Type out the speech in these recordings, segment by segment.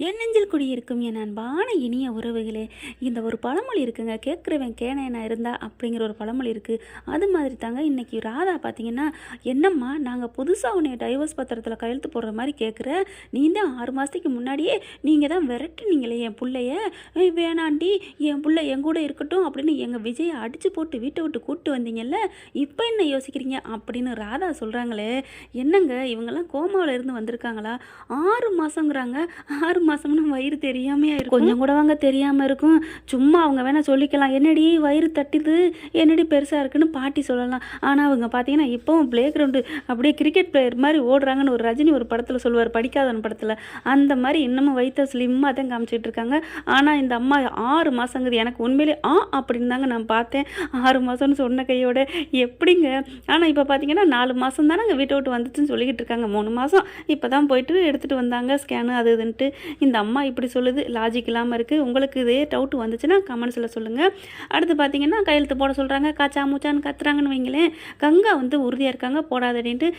என் நெஞ்சில் குடியிருக்கும் என் அன்பான இனிய உறவுகளே இந்த ஒரு பழமொழி இருக்குங்க. கேட்குறவன் கேனையனா இருந்தா அப்படிங்கிற ஒரு பழமொழி இருக்குது அது மாதிரி தாங்க இன்னைக்கு ராதா பார்த்தீங்கன்னா என்னம்மா நாங்கள் புதுசாக உன்னைய டைவர்ஸ் பத்திரத்தில் கையெழுத்து போடுற மாதிரி கேட்குற நீ தான் ஆறு மாதத்துக்கு முன்னாடியே நீங்கள் தான் விரட்டுனீங்களே என் பிள்ளைய. வேணாண்டி என் பிள்ளை என் கூட இருக்கட்டும் அப்படின்னு எங்கள் விஜயை அடித்து போட்டு வீட்டை விட்டு கூப்பிட்டு வந்தீங்கல்ல இப்போ என்ன யோசிக்கிறீங்க? அப்படின்னு ராதா சொல்கிறாங்களே என்னங்க இவங்கெல்லாம் கோமாவில் இருந்து வந்திருக்காங்களா? ஆறு மாதங்கிறாங்க ஆறு மாதம்னு வயிறு தெரியாமையா இருக்கும். கொஞ்சம் கூட வாங்க தெரியாமல் இருக்கும். சும்மா அவங்க வேணால் சொல்லிக்கலாம். என்னடி வயிறு தட்டிது? என்னடி பெருசாக இருக்குன்னு பாட்டி சொல்லலாம். ஆனால் அவங்க பார்த்தீங்கன்னா இப்போவும் ப்ளே கிரவுண்டு அப்படியே கிரிக்கெட் பிளேயர் மாதிரி ஓடுறாங்கன்னு ஒரு ரஜினி ஒரு படத்தில் சொல்லுவார் படிக்காதவன் படத்தில். அந்த மாதிரி இன்னமும் வயிற்ற ஸ்லிம்மாக தான் காமிச்சிட்டு இருக்காங்க. ஆனால் இந்த அம்மா ஆறு மாதங்குது எனக்கு உண்மையிலே ஆ அப்படின்னு தாங்க நான் பார்த்தேன். ஆறு மாதம்னு சொன்ன கையோட எப்படிங்க? ஆனால் இப்போ பார்த்தீங்கன்னா நாலு மாதம் தானே வீட்டை விட்டு வந்துச்சுன்னு சொல்லிக்கிட்டு இருக்காங்க. மூணு மாதம் இப்போ தான் போயிட்டு எடுத்துகிட்டு வந்தாங்க. ஸ்கேனு அது இதுன்ட்டு. இந்த அம்மா இப்படி சொல்லுது லாஜிக் இல்லாமல் இருக்குது உங்களுக்கு இதே டவுட் வந்துச்சுன்னா கமெண்ட்ஸில் சொல்லுங்கள் அடுத்து பார்த்தீங்கன்னா கையெழுத்து போட சொல்கிறாங்க காச்சா மூச்சான்னு கத்துறாங்கன்னு வைங்களேன். கங்கா வந்து உறுதியாக இருக்காங்க போடாதடின்ட்டு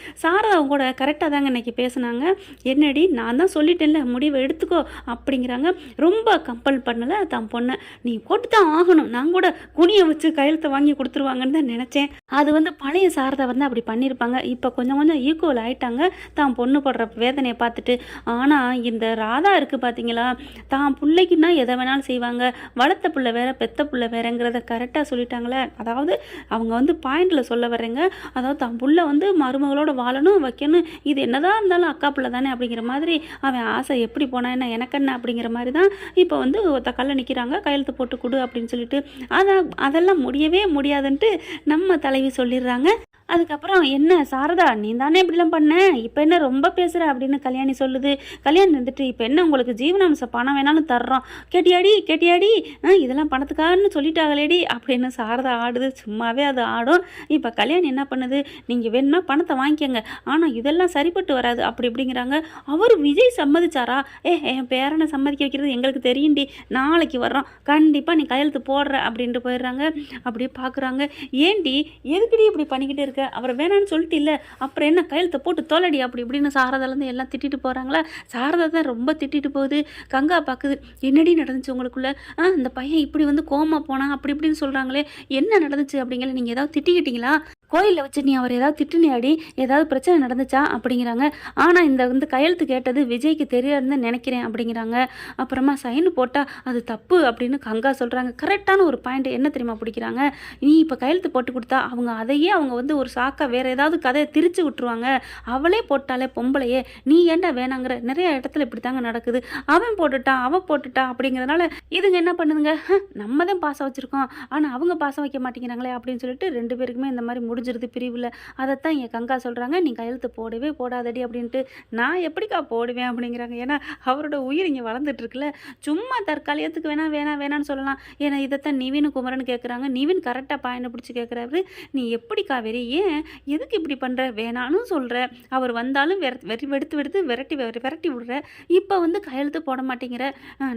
அவங்க கூட கரெக்டாக தாங்க இன்னைக்கு பேசுனாங்க. என்னடி நான் தான் சொல்லிட்டேன்ல முடிவை எடுத்துக்கோ அப்படிங்கிறாங்க. ரொம்ப கம்பல் பண்ணலை தான் பொண்ணை. நீ போட்டு தான் ஆகணும். நான் கூட குனியை வச்சு கையெழுத்தை வாங்கி கொடுத்துருவாங்கன்னு தான் நினச்சேன். அது வந்து பழைய சாரதா வந்து அப்படி பண்ணியிருப்பாங்க. இப்போ கொஞ்சம் கொஞ்சம் ஈக்குவல் ஆயிட்டாங்க. தான் பொண்ணு போடுற வேதனையை பார்த்துட்டு. ஆனால் இந்த ராதா இருக்குது பார்த்தீங்களா தான் பிள்ளைக்குன்னா எதை வேணாலும் செய்வாங்க. வளர்த்த புள்ள வேற பெத்த புள்ள வேறங்கிறத கரெக்டாக சொல்லிட்டாங்களே. அதாவது அவங்க வந்து பாயிண்டில் சொல்ல வர்றேங்க. அதாவது தான் புள்ள வந்து மருமகளோட வாழணும் வைக்கணும். இது என்னதான் இருந்தாலும் அக்கா புள்ள தானே அப்படிங்கிற மாதிரி அவன் ஆசை எப்படி போனா என்ன எனக்கு என்ன அப்படிங்கிற மாதிரி தான் இப்போ வந்து தக்கால நிற்கிறாங்க கையெழுத்து போட்டு கொடு அப்படின்னு சொல்லிட்டு. அதை அதெல்லாம் முடியவே முடியாதுன்ட்டு நம்ம தலைவி சொல்லிடுறாங்க. அதுக்கப்புறம் என்ன சாரதா நீ தானே இப்படிலாம் பண்ண? இப்போ என்ன ரொம்ப பேசுகிற அப்படின்னு கல்யாணி சொல்லுது. கல்யாணி வந்துட்டு இப்போ என்ன உங்களுக்கு ஜீவனாம்சம் பணம் வேணாலும் தர்றோம். கேட்டியாடி கேட்டியாடி? ஆ இதெல்லாம் பணத்துக்கான்னு சொல்லிட்டாங்களேடி. அப்படின்னு சாரதா ஆடுது. சும்மாவே அது ஆடும். இப்போ கல்யாணி என்ன பண்ணுது? நீங்கள் வேணும்னா பணத்தை வாங்கிக்கோங்க. ஆனால் இதெல்லாம் சரிப்பட்டு வராது. அப்படி இப்படிங்கிறாங்க. அவர் விஜய் சம்மதிச்சாரா? ஏ என் பேரனை சம்மதிக்க வைக்கிறது எங்களுக்கு தெரியும்டி. நாளைக்கு வர்றோம். கண்டிப்பாக நீ கையெழுத்து போடுற. அப்படின்ட்டு போயிடுறாங்க. அப்படியே பார்க்குறாங்க ஏண்டி எதுக்குடி இப்படி பண்ணிக்கிட்டு இருக்க? அவரை வேணான்னு சொல்லிட்டு இல்லை அப்புறம் என்ன கையெழுத்தை போட்டு தோலடி அப்படி இப்படின்னு சாரதாலேருந்து எல்லாம் திட்டிட்டு போகிறாங்களா சாரதா தான் ரொம்ப திட்டிட்டு போகுது. கங்கா பார்க்குது என்னடி நடந்துச்சு உங்களுக்குள்ள? ஆ இந்த பையன் இப்படி வந்து கோமா போனான் அப்படி இப்படின்னு சொல்கிறாங்களே என்ன நடந்துச்சு அப்படிங்கிற நீங்கள் ஏதாவது திட்டிக்கிட்டீங்களா கோயிலில் வச்சு நீ அவர் ஏதாவது திட்டுனியாடி? ஏதாவது பிரச்சனை நடந்துச்சா? அப்படிங்கிறாங்க. ஆனால் இந்த வந்து கையெழுத்து கேட்டது விஜய்க்கு தெரியாதுன்னு நினைக்கிறேன் அப்படிங்கிறாங்க. அப்புறமா சைன் போட்டால் அது தப்பு அப்படின்னு கங்கா சொல்கிறாங்க கரெக்டான ஒரு பாயிண்ட் என்ன தெரியுமா பிடிக்கிறாங்க? நீ இப்போ கையெழுத்து போட்டு கொடுத்தா அவங்க அதையே அவங்க வந்து ஒரு சாக்கா வேறு ஏதாவது கதையை திரிச்சு விட்டுருவாங்க. அவளே போட்டாலே பொம்பளையே. நீ ஏண்டா வேணாங்கிற? நிறைய இடத்துல இப்படி தாங்க நடக்குது. அவன் போட்டுட்டான் அவன் போட்டுட்டா அப்படிங்கிறதுனால இதுங்க என்ன பண்ணுதுங்க? "ஹம், நம்ம தான் பாசம் வச்சுருக்கோம். ஆனால் அவங்க பாசம் வைக்க மாட்டேங்கிறாங்களே அப்படின்னு சொல்லிட்டு ரெண்டு பேருக்குமே இந்த மாதிரி முடிஞ்சிருது பிரிவில். அதைத்தான் என் கங்கா சொல்கிறாங்க நீ கையெழுத்து போடவே போடாதடி அப்படின்ட்டு. நான் எப்படிக்கா போடுவேன் அப்படிங்கிறாங்க. ஏன்னா அவரோட உயிர் இங்கே வளர்ந்துட்டுருக்குல்ல. சும்மா தற்காலிகத்துக்கு வேணா வேணாம் வேணான்னு சொல்லலாம். ஏன்னா இதைத்தான் நிவின் குமரன் கேட்குறாங்க நிவின் கரெக்டாக பாயனை பிடிச்சி கேட்குறாரு நீ எப்படி காவேரி ஏன்? எதுக்கு இப்படி பண்ணுற வேணான்னு சொல்கிற அவர் வந்தாலும் வெற வெறி வெடுத்து வெடுத்து விரட்டி விரட்டி விடுற. இப்போ வந்து கையெழுத்து போட மாட்டேங்கிற.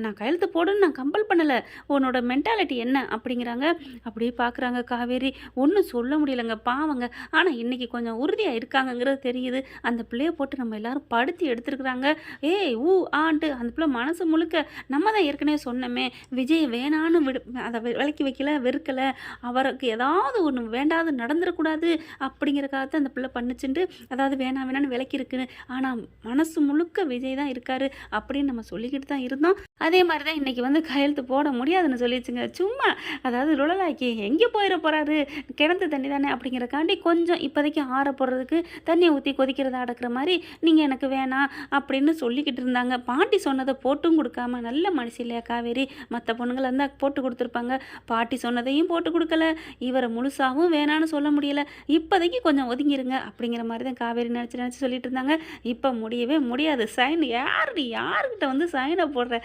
நான் கையெழுத்து போடுன்னு நான் கம்பல் பண்ணலை. உன்னோட மென்டாலிட்டி என்ன? அப்படிங்கிறாங்க. அப்படியே பார்க்குறாங்க காவேரி. ஒன்றும் சொல்ல முடியலங்கப்பா பாவங்க. ஆனால் இன்னைக்கு கொஞ்சம் உறுதியாக இருக்காங்கங்கிறது தெரியுது. அந்த பிள்ளைய போட்டு நம்ம எல்லாரும் படுத்தி எடுத்துருக்குறாங்க. ஏய் ஊ ஆண்டு அந்த பிள்ளை மனசு முழுக்க நம்ம தான் ஏற்கனவே சொன்னோமே விஜய் வேணான்னு விடு அதை விலக்கி வைக்கல வெறுக்கலை. அவருக்கு ஏதாவது ஒன்று வேண்டாது நடந்துடக்கூடாது அப்படிங்கிறக்காக அந்த பிள்ளை பண்ணிச்சுட்டு அதாவது வேணாம் வேணான்னு விலக்கி இருக்குன்னு ஆனால் மனசு முழுக்க விஜய் தான் இருக்காரு அப்படின்னு நம்ம சொல்லிக்கிட்டு தான் இருந்தோம். அதே மாதிரி தான் இன்னைக்கு வந்து கையெழுத்து போட முடியாதுன்னு சொல்லிடுச்சுங்க சும்மா அதாவது ருளலாக்கி எங்கே போயிட போகிறாரு கிணத்து தண்ணி தானே? அப்படிங்கிற அப்படிங்கிறக்காண்டி கொஞ்சம் இப்போதைக்கு ஆற போடுறதுக்கு தண்ணியை ஊற்றி கொதிக்கிறத அடக்கிற மாதிரி நீங்கள் எனக்கு வேணாம் அப்படின்னு சொல்லிக்கிட்டு இருந்தாங்க. பாட்டி சொன்னதை போட்டும் கொடுக்காம நல்ல மனுஷி இல்லையா காவேரி? மற்ற பொண்ணுங்களை இருந்தால் போட்டு கொடுத்துருப்பாங்க. பாட்டி சொன்னதையும் போட்டு கொடுக்கல. இவரை முழுசாகவும் வேணான்னு சொல்ல முடியல. இப்போதைக்கு கொஞ்சம் ஒதுங்கிருங்க அப்படிங்கிற மாதிரி தான் காவேரி நினச்சி நினச்சி சொல்லிட்டு இருந்தாங்க. இப்போ முடியவே முடியாது. சைன் யார் யாருக்கிட்ட வந்து சைனை போடுற?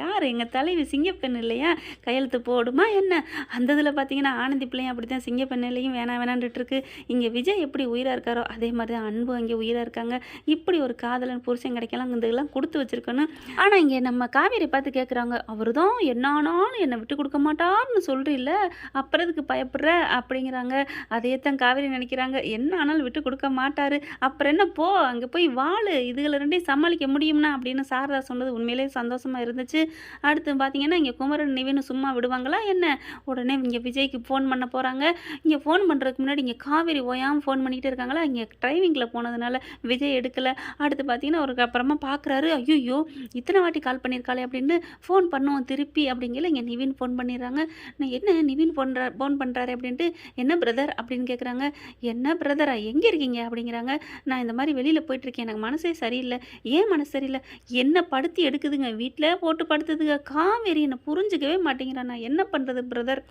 யார்? எங்கள் தலைவி சிங்கப்பெண் இல்லையா? கையெழுத்து போடுமா என்ன? அந்த இதில் பார்த்தீங்கன்னா ஆனந்தி பிள்ளையும் அப்படி தான் சிங்கப்பெண்ணிலையும் வேணாம் வேணான்ட்டு போயிட்டுருக்கு இங்கே விஜய் எப்படி உயிராக இருக்காரோ அதே மாதிரி தான் அன்பு அங்கே உயிராக இருக்காங்க. இப்படி ஒரு காதலன் புருஷன் கிடைக்கலாம் இதெல்லாம் கொடுத்து வச்சிருக்கணும் ஆனால் இங்கே நம்ம காவேரி பார்த்து கேட்குறாங்க அவர் தான் என்னானாலும் என்னை விட்டு கொடுக்க மாட்டார்னு சொல்கிறீல்ல அப்புறதுக்கு பயப்படுற? அப்படிங்கிறாங்க. அதே தான் காவேரி நினைக்கிறாங்க. என்ன ஆனாலும் விட்டு கொடுக்க மாட்டார். அப்புறம் என்ன போ அங்கே போய் வாழு. இதுகளை ரெண்டையும் சமாளிக்க முடியும்னா? அப்படின்னு சாரதா சொன்னது உண்மையிலே சந்தோஷமாக இருந்துச்சு. அடுத்து பார்த்தீங்கன்னா இங்கே குமரன் நிவின்னு சும்மா விடுவாங்களா என்ன? உடனே இங்கே விஜய்க்கு ஃபோன் பண்ண போகிறாங்க இங்கே ஃபோன் பண்ணுறதுக்கு முன்னாடி இங்கே காவேரி ஓயாமல் ஃபோன் பண்ணிகிட்டே இருக்காங்களா? இங்கே டிரைவிங்கில் போனதுனால விஜய் எடுக்கலை. அடுத்து பார்த்தீங்கன்னா அவருக்கு அப்புறமா பார்க்குறாரு ஐயோ இத்தனை வாட்டி கால் பண்ணியிருக்காளே அப்படின்னு ஃபோன் பண்ணுவோம் திருப்பி அப்படிங்கல இங்கே நிவின் ஃபோன் பண்ணிடுறாங்க. நான் என்ன நிவின் பண்ணுற ஃபோன் பண்ணுறாரு அப்படின்ட்டு என்ன பிரதர் அப்படின்னு கேட்குறாங்க என்ன பிரதரா எங்கே இருக்கீங்க? அப்படிங்கிறாங்க. நான் இந்த மாதிரி வெளியில் போயிட்டுருக்கேன். எனக்கு மனசே சரியில்லை. ஏன் மனசு சரியில்லை? என்ன படுத்தி எடுக்குதுங்க. வீட்டில் போட்டு படுத்துதுங்க. காவேரி என்னை புரிஞ்சுக்கவே மாட்டேங்கிறா நான் என்ன பண்ணுறது பிரதர்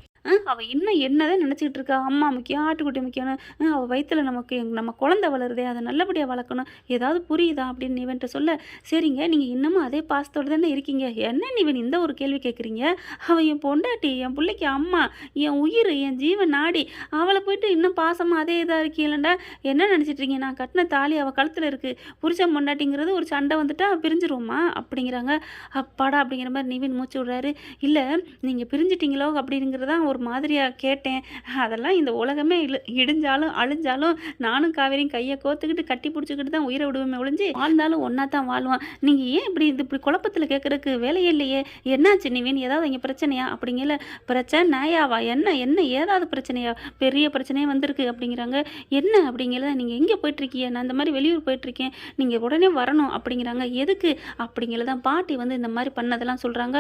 அவள் இன்னும் என்னதான் நினச்சிக்கிட்டு இருக்கா? அம்மா முக்கியம். ஆட்டுக்குட்டி அஹ், அவள் வயிற்றில் நமக்கு நம்ம குழந்தை வளருதே அதை நல்லபடியாக வளர்க்கணும். ஏதாவது புரியுதா அப்படின்னு நிவன்ட்ட சொல்ல சரிங்க நீங்கள் இன்னமும் அதே பாசத்தோடு தானே இருக்கீங்க. என்ன நிவன் இந்த ஒரு கேள்வி கேட்குறீங்க அவள் என் பொண்டாட்டி என் பிள்ளைக்கு அம்மா என் உயிர் என் ஜீவன் நாடி அவளை போயிட்டு இன்னும் பாசமாக அதே இதாக இருக்கீங்களா என்ன நினச்சிட்டு நான் கட்டின தாலி அவள் கழுத்தில் இருக்குது புருஷன் பொண்டாட்டிங்கிறது ஒரு சண்டை வந்துட்டா பிரிஞ்சிருவோமா? அப்படிங்கிறாங்க. அப்பாடா அப்படிங்கிற மாதிரி நிவின் மூச்சு விடுறாரு. இல்லை நீங்கள் பிரிஞ்சிட்டீங்களோ அப்படிங்கிறதான் ஒரு மாதிரியாக கேட்டேன். அதெல்லாம் இந்த உலகமே இல்லை இடிஞ்சாலும் அழிஞ்சாலும் நானும் காவேரியும் கையை கோத்துக்கிட்டு கட்டி பிடிச்சிக்கிட்டு தான் உயிரை விடுவோமே ஒழிஞ்சு வாழ்ந்தாலும் ஒன்றா தான் வாழ்வான். நீங்கள் ஏன் இப்படி இது இப்படி குழப்பத்தில் கேட்குறதுக்கு வேலையே இல்லையே? என்னாச்சு நிவின் ஏதாவது இங்கே பிரச்சனையா? அப்படிங்கல பிரச்சனை நாயாவா? என்ன என்ன ஏதாவது பிரச்சனையா? பெரிய பிரச்சனையே வந்திருக்கு அப்படிங்கிறாங்க. என்ன அப்படிங்கிறத நீங்கள் எங்கே போயிட்டுருக்கீங்க? நான் இந்த மாதிரி வெளியூர் போயிட்டுருக்கேன். நீங்கள் உடனே வரணும் அப்படிங்கிறாங்க. எதுக்கு? அப்படிங்கிறத பாட்டி வந்து இந்த மாதிரி பண்ணதெல்லாம் சொல்கிறாங்க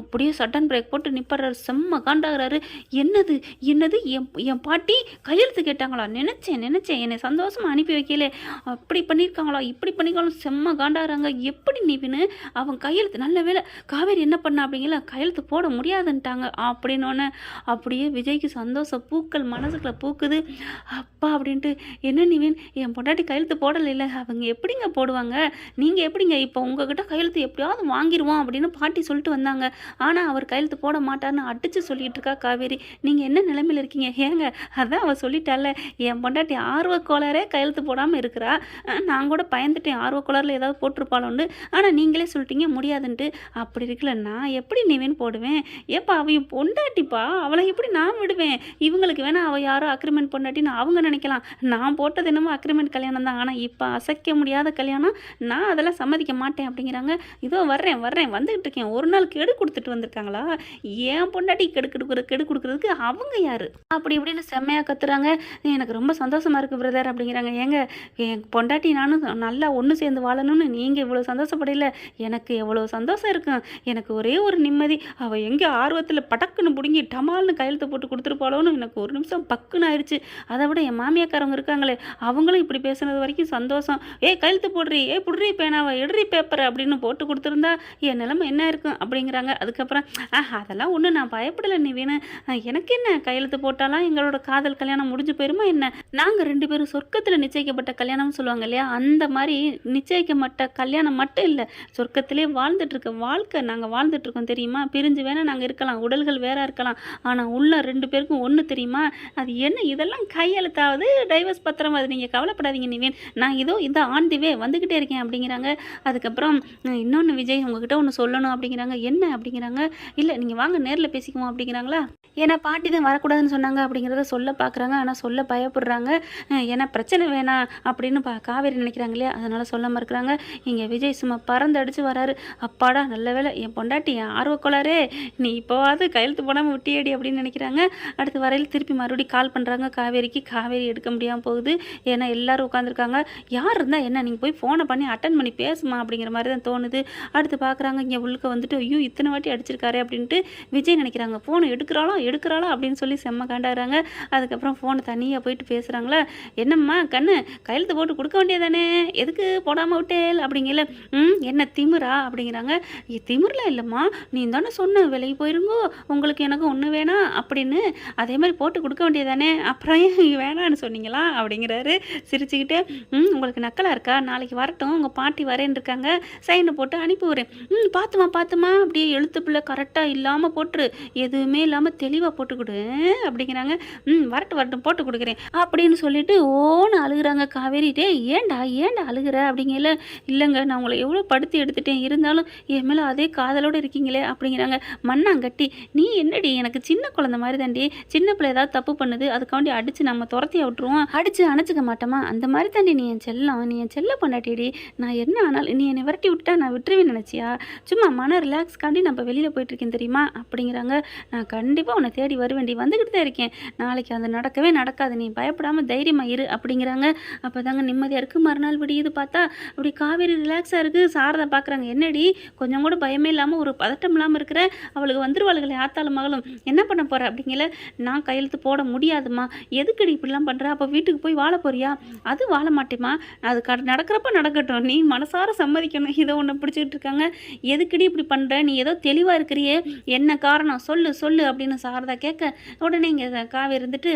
அப்படியே சட்டன் பிரேக் போட்டு நிப்படுறாரு செம்ம காண்டாகிறாரு. என்னது என்னது? என் என் பாட்டி கையெழுத்து கேட்டாங்களா? நினச்சேன் நினச்சேன். என்னை சந்தோஷமாக அனுப்பி வைக்கலே. அப்படி பண்ணியிருக்காங்களா? இப்படி பண்ணிக்கலாம் செம்ம காண்டாடுறாங்க எப்படி நீவின்னு அவன் கையெழுத்து நல்ல வேலை காவேரி என்ன பண்ண அப்படிங்கல? கையெழுத்து போட முடியாதுன்ட்டாங்க. அப்படின்னோடனே அப்படியே விஜய்க்கு சந்தோஷம் பூக்கள் மனசுக்குள்ள பூக்குது. அப்பா அப்படின்ட்டு என்ன நிவின்? என் பொண்டாட்டி கையெழுத்து போடலைல்ல அவங்க எப்படிங்க போடுவாங்க? நீங்கள் எப்படிங்க இப்போ உங்ககிட்ட கையெழுத்து எப்படியாவது வாங்கிடுவோம் அப்படின்னு பாட்டி சொல்லிட்டு வந்தாங்க. ஆனால் அவர் கையெழுத்து போட மாட்டார்னு அடித்து சொல்லிட்டு இருக்கா காவேரி. நீங்கள் என்ன நிலைமையில் இருக்கீங்க? ஏங்க அதான் அவள் சொல்லிட்டால என் பொண்டாட்டி ஆர்வ கோளாரே கையெழுத்து போடாமல் இருக்கிறா. நான் கூட பயந்துட்டேன். ஆர்வ ஏதாவது போட்டிருப்பாளோன்னு ஆனால் நீங்களே சொல்லிட்டீங்க முடியாதுன்ட்டு. அப்படி இருக்குல்ல நான் எப்படி நீவேன்னு போடுவேன்? ஏப்பா அவ என் பொண்டாட்டிப்பா. அவளை எப்படி நான் விடுவேன்? இவங்களுக்கு வேணால் அவள் யாரோ அக்ரிமெண்ட் பொண்டாட்டின்னு அவங்க நினைக்கலாம். நான் போட்டது என்னமோ அக்ரிமெண்ட் கல்யாணம் தான். ஆனால் இப்போ அசைக்க முடியாத கல்யாணம். நான் அதெல்லாம் சம்மதிக்க மாட்டேன் அப்படிங்கிறாங்க. இதோ வர்றேன் வர்றேன். வந்துகிட்டு இருக்கேன். ஒரு நாள் கெடு கொடுத்துட்டு வந்திருக்காங்களா? ஏன் பொண்டாட்டி கெடு கொடுக்குற கெடு கொடுக்குறதுக்கு அவங்க யாரு? அப்படி இப்படின்னு செம்மையாக கத்துறாங்க. எனக்கு ரொம்ப சந்தோஷமாக இருக்குது பிரதர் அப்படிங்கிறாங்க. ஏங்க என் பொண்டாட்டி நானும் நல்லா ஒன்று சேர்ந்து வாழணும்னு நீங்கள் இவ்வளோ சந்தோஷப்படையில எனக்கு எவ்வளோ சந்தோஷம் இருக்கும் எனக்கு ஒரே ஒரு நிம்மதி. அவள் எங்கே ஆர்வத்தில் படக்குன்னு பிடுங்கி டமால்னு கையெழுத்து போட்டு கொடுத்துருப்பாளோன்னு எனக்கு ஒரு நிமிஷம் பக்குன்னு ஆயிடுச்சு. அதை விட என் மாமியாக்காரவங்க இருக்காங்களே அவங்களும் இப்படி பேசுனது வரைக்கும் சந்தோஷம். ஏ கையெழுத்து போடுறி. ஏ புடுறி பேனாவை. எடுறி பேப்பர் அப்படின்னு போட்டு கொடுத்துருந்தா என் நிலைமை என்ன இருக்கும் அப்படிங்கிறாங்க. அதுக்கப்புறம் ஆஹ் அதெல்லாம் ஒன்றும் நான் பயப்படலை நீ வேணும் எனக்கு என்ன கையெழுத்து போட்டாலாம் எங்களோட காதல் கல்யாணம் முடிஞ்சு போயிருமா என்ன? நாங்கள் ரெண்டு பேரும் சொர்க்கத்தில் நிச்சயிக்கப்பட்ட கல்யாணம்னு சொல்லுவாங்க இல்லையா? அந்த மாதிரி நிச்சயிக்கப்பட்ட கல்யாணம் மட்டும் இல்லை சொர்க்கத்திலே வாழ்ந்துட்டு இருக்க வாழ்க்கை நாங்கள் வாழ்ந்துட்டு இருக்கோம் தெரியுமா? பிரிஞ்சு வேணால் நாங்கள் இருக்கலாம் உடல்கள் வேற இருக்கலாம். ஆனால் உள்ள ரெண்டு பேருக்கும் ஒன்று தெரியுமா? அது என்ன? இதெல்லாம் கையெழுத்தாவது டைவர்ஸ் பத்திரம்? அது நீங்கள் கவலைப்படாதீங்க நிவேன். நான் இதோ இந்த ஆன் தி வே வந்துக்கிட்டே இருக்கேன் அப்படிங்கிறாங்க. அதுக்கப்புறம் இன்னொன்று விஜய் உங்ககிட்ட ஒன்று சொல்லணும் அப்படிங்கிறாங்க. என்ன அப்படிங்கிறாங்க? இல்லை நீங்கள் வாங்க நேரில் பேசிக்குவோம் அப்படிங்கிறாங்களா? ஏன்னா பாட்டி தான் வரக்கூடாதுன்னு சொன்னாங்க அப்படிங்கிறத சொல்ல பார்க்குறாங்க ஆனால் சொல்ல பயப்படுறாங்க. ஏன்னா பிரச்சனை வேணாம் அப்படின்னு பா காவேரி நினைக்கிறாங்க இல்லையா? அதனால் சொல்ல மறுக்கிறாங்க. இங்கே விஜய் சும்மா பறந்து அடித்து வராரு. அப்பாடா நல்ல வேலை என் பொண்டாட்டி என் ஆர்வக்கோளாரே நீ இப்போவாது கையெழுத்து போடாமல் விட்டியடி அப்படின்னு நினைக்கிறாங்க. அடுத்து வரையில் திருப்பி மறுபடியும் கால் பண்ணுறாங்க காவேரிக்கு. காவேரி எடுக்க முடியாமல் போகுது. ஏன்னா எல்லோரும் உட்காந்துருக்காங்க யார் இருந்தால் என்ன? நீங்கள் போய் ஃபோனை பண்ணி அட்டன் பண்ணி பேசுமா அப்படிங்கிற மாதிரி தான் தோணுது. அடுத்து பார்க்குறாங்க இங்கே உள்ளுக்க வந்துட்டு ஐயோ இத்தனை வாட்டி அடிச்சிருக்காரு அப்படின்ட்டு விஜய் நினைக்கிறாங்க. ஃபோனை எடுக்கிறாளோ? எடுக்கிறாளோ? அப்படின்னு சொல்லி செம்ம காண்டாடுறாங்க அதுக்கப்புறம் ஃபோனை தனியாக போயிட்டு பேசுகிறாங்களா என்னம்மா கண்ணு கையெழுத்து போட்டு கொடுக்க வேண்டியதானே? எதுக்கு போடாமல் விட்டேல்? அப்படிங்கல. ம் என்ன திமிரா? அப்படிங்கிறாங்க. "ஏ, இல்லைம்மா. நீ தானே சொன்ன விலைக்கு போயிருங்கோ. உங்களுக்கு எனக்கு ஒன்று வேணாம் அப்படின்னு. அதே மாதிரி போட்டு கொடுக்க வேண்டியதானே? அப்புறம் ஏன் வேணான்னு சொன்னீங்களா? அப்படிங்கிறாரு. சிரிச்சுக்கிட்டே ம் உங்களுக்கு நக்கலாக இருக்கா? நாளைக்கு வரட்டும். உங்கள் பாட்டி வரேன்னு இருக்காங்க. சைனை போட்டு அனுப்பிவிடுறேன் ம் பார்த்துமா பார்த்துமா அப்படியே எழுத்து பிள்ளை கரெக்டாக இல்லாமல் போட்டுரு. எதுவுமே இல்லாமல் தெளிவாக போட்டுக்கொடு அப்படிங்கிறாங்க. ம் வரட்டும் வரட்டும். போட்டு போட்டு கொடுக்குறேன் அப்படின்னு சொல்லிட்டு ஓன்னு அழுகுறாங்க. காவேரி டே ஏன்டா ஏன்டா அழுகுற? அப்படிங்கல. இல்லைங்க நான் உங்களை எவ்வளோ படுத்து எடுத்துட்டேன். இருந்தாலும் என் மேலே அதே காதலோடு இருக்கீங்களே? அப்படிங்கிறாங்க. மண்ணாங்கட்டி நீ என்னடி? எனக்கு சின்ன குழந்தை மாதிரி தாண்டி சின்ன பிள்ளை ஏதாவது தப்பு பண்ணுது. அதுக்காண்டி அடித்து நம்ம துரத்தி விட்டுருவோம் அடித்து அணைச்சிக்க மாட்டோமா? அந்த மாதிரி தாண்டி நீ என் செல்லம். நீ என் செல்ல பண்ணாட்டிடி நான் என்ன ஆனாலும் நீ என்னை விரட்டி விட்டா நான் விட்டுருவேன் நினச்சியா? சும்மா மன ரிலாக்ஸ்க்காண்டி நம்ம வெளியில் போயிட்டுருக்கேன் தெரியுமா? அப்படிங்கிறாங்க. நான் கண்டிப்பாக உன்னை தேடி வருவேண்டி வந்துக்கிட்டு தான் இருக்கேன். நாளைக்கு அது நடக்கவே நடக்காது. நீ பயப்படாமல் தைரியமாக இரு அப்படிங்கிறாங்க. அப்போ தாங்க நிம்மதியாக இருக்குது மறுநாள் விடியுது பார்த்தா அப்படி காவேரி ரிலாக்ஸாக இருக்குது சாரதா பார்க்குறாங்க என்னடி? கொஞ்சம் கூட பயமே இல்லாமல் ஒரு பதட்டம் இல்லாமல் இருக்கிற? அவளுக்கு வந்துருவாளுகளே ஆத்தாலும் மகளும். என்ன பண்ண போகிற அப்படிங்கல. நான் கையெழுத்து போட முடியாதும்மா. எதுக்கடி இப்படிலாம் பண்ணுற அப்போ வீட்டுக்கு போய் வாழ போறியா? அது வாழ மாட்டேம்மா. அது க நடக்கிறப்ப நடக்கட்டும். நீ மனசார சம்மதிக்கணும். இதை ஒன்று பிடிச்சிக்கிட்டு இருக்காங்க. எதுக்கடி இப்படி பண்ணுற நீ ஏதோ தெளிவாக இருக்கிறியே. என்ன காரணம்? சொல்லு சொல்லு அப்படின்னு சாரதா கேட்க உடனே இங்கே காவேரி இருந்துட்டு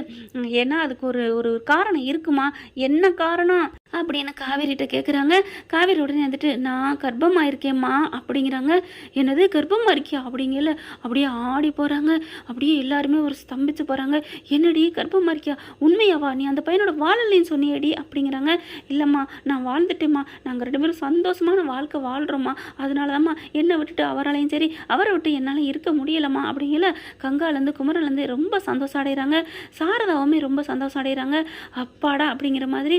ஏன்னா அதுக்கு ஒரு ஒரு காரணம் இருக்குமா? என்ன காரணம்? அப்படின்னு காவேரிகிட்ட கேட்குறாங்க காவேரி உடனே வந்துட்டு நான் கர்ப்பமாக இருக்கேம்மா அப்படிங்கிறாங்க. என்னது கர்ப்பமாக இருக்கியா அப்படிங்கல. அப்படியே ஆடி போகிறாங்க அப்படியே எல்லாருமே ஒரு ஸ்தம்பிச்சு போகிறாங்க என்னடி கர்ப்பமாக இருக்கியா உண்மையாவா? நீ அந்த பையனோட வாழலைன்னு சொன்னியடி அப்படிங்கிறாங்க. இல்லைம்மா நான் வாழ்ந்துட்டேம்மா. நாங்கள் ரெண்டு பேரும் சந்தோஷமான வாழ்க்கை வாழ்கிறோம்மா அதனால தாம்மா என்னை விட்டுட்டு அவராலையும் சரி அவரை விட்டு என்னால் இருக்க முடியலம்மா அப்படிங்கல. கங்காலேருந்து குமரலேருந்து ரொம்ப சந்தோஷம் அடைகிறாங்க சாரதாவுமே ரொம்ப சந்தோஷம் அடைகிறாங்க அப்பாடா அப்படிங்கிற மாதிரி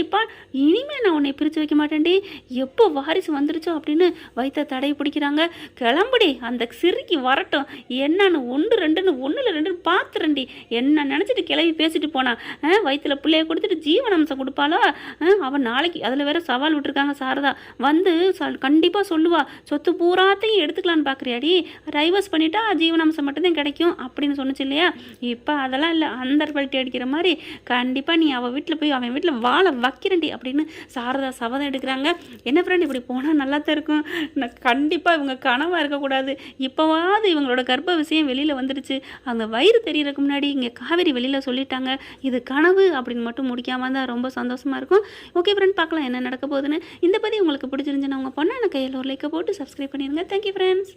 கண்டிப்பாக இனிமேல் நான் உன்னை பிரித்து வைக்க மாட்டேன்டி. எப்போ வாரிசு வந்துருச்சோ அப்படின்னு வைத்த தடை பிடிக்கிறாங்க. கிளம்புடி அந்த சிறுக்கி வரட்டும். என்னன்னு ஒன்று ரெண்டுன்னு ஒன்றில் ரெண்டுன்னு பார்த்துறண்டி என்ன நினச்சிட்டு கிளம்பி பேசிட்டு போனா? ஆ, பிள்ளைய கொடுத்துட்டு ஜீவனம்சம் கொடுப்பாளோ? அவன் நாளைக்கு அதில் வேற சவால் விட்டுருக்காங்க சாரதா. வந்து கண்டிப்பாக சொல்லுவா. சொத்து பூராத்தையும் எடுத்துக்கலான்னு பார்க்குறியாடி டைவர்ஸ் பண்ணிட்டா ஜீவனாம்சம் மட்டும்தான் கிடைக்கும் அப்படின்னு சொன்னுச்சு இல்லையா? இப்போ அதெல்லாம் இல்லை அந்த பல்ட்டி அடிக்கிற மாதிரி கண்டிப்பாக நீ அவள் வீட்டில் போய் அவன் வீட்டில் வாழ பக்கிரண்டி அப்படின்னு சாரதா சபதம் எடுக்கிறாங்க. என்ன ஃப்ரெண்ட் இப்படி போனால் நல்லா தான் இருக்கும்? நான் கண்டிப்பாக இவங்க கனவாக இருக்கக்கூடாது. இப்போவாவது இவங்களோட கர்ப்ப விஷயம் வெளியில் வந்துடுச்சு. அந்த வயிறு தெரியறதுக்கு முன்னாடி இங்கே காவேரி வெளியில் சொல்லிட்டாங்க. இது கனவு அப்படின்னு மட்டும் முடிக்காமல் தான் ரொம்ப சந்தோஷமாக இருக்கும். ஓகே ஃப்ரெண்ட் பார்க்கலாம் என்ன நடக்க போகுதுன்னு. இந்த பற்றி உங்களுக்கு பிடிச்சிருந்துச்சுன்னா உங்கள் பொண்ணான கையில் ஒரு லைக்கை போட்டு சப்ஸ்கிரைப் பண்ணிடுங்க. Thank you friends